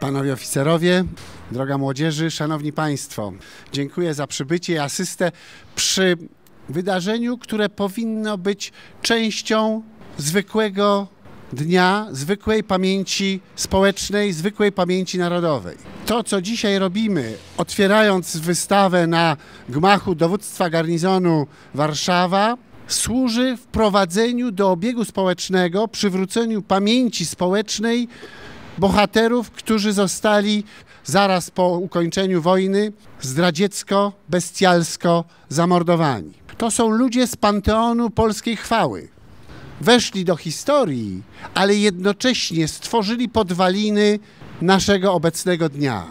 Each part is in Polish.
Panowie oficerowie, droga młodzieży, szanowni państwo, dziękuję za przybycie i asystę przy wydarzeniu, które powinno być częścią zwykłego dnia, zwykłej pamięci społecznej, zwykłej pamięci narodowej. To, co dzisiaj robimy, otwierając wystawę na gmachu dowództwa garnizonu Warszawa, służy wprowadzeniu do obiegu społecznego, przywróceniu pamięci społecznej bohaterów, którzy zostali zaraz po ukończeniu wojny zdradziecko, bestialsko zamordowani. To są ludzie z panteonu polskiej chwały. Weszli do historii, ale jednocześnie stworzyli podwaliny naszego obecnego dnia.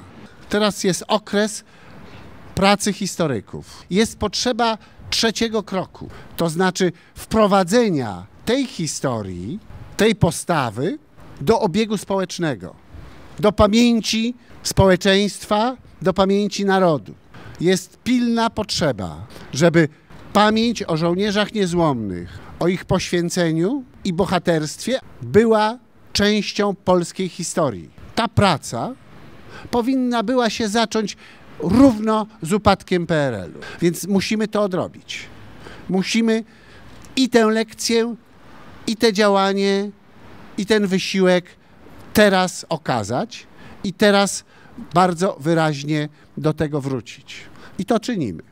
Teraz jest okres pracy historyków. Jest potrzeba trzeciego kroku, to znaczy wprowadzenia tej historii, tej postawy do obiegu społecznego, do pamięci społeczeństwa, do pamięci narodu. Jest pilna potrzeba, żeby pamięć o żołnierzach niezłomnych, o ich poświęceniu i bohaterstwie była częścią polskiej historii. Ta praca powinna była się zacząć równo z upadkiem PRL-u, więc musimy to odrobić. Musimy i tę lekcję, i te działanie, i ten wysiłek teraz okazać i teraz bardzo wyraźnie do tego wrócić. I to czynimy.